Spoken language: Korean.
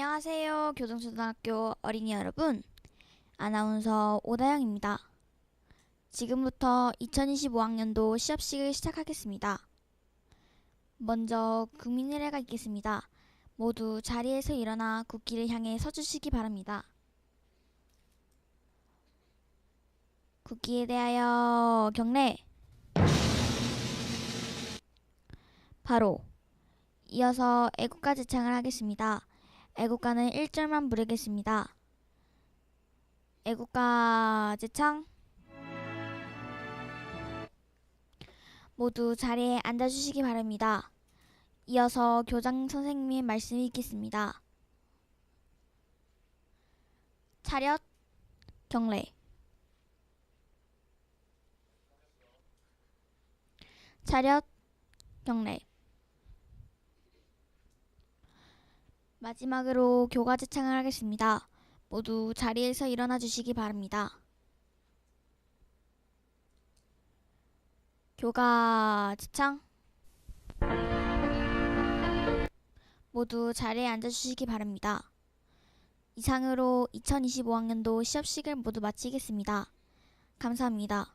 안녕하세요. 교정초등학교 어린이 여러분. 아나운서 오다영입니다. 지금부터 2025학년도 시합식을 시작하겠습니다. 먼저 국민의례가 있겠습니다. 모두 자리에서 일어나 국기를 향해 서주시기 바랍니다. 국기에 대하여 경례. 바로 이어서 애국가 제창을 하겠습니다. 애국가는 1절만 부르겠습니다. 애국가 제창 모두 자리에 앉아주시기 바랍니다. 이어서 교장 선생님의 말씀이 있겠습니다. 차렷 경례 차렷 경례 마지막으로 교가 제창을 하겠습니다. 모두 자리에서 일어나 주시기 바랍니다. 교가 제창 모두 자리에 앉아 주시기 바랍니다. 이상으로 2025학년도 시합식을 모두 마치겠습니다. 감사합니다.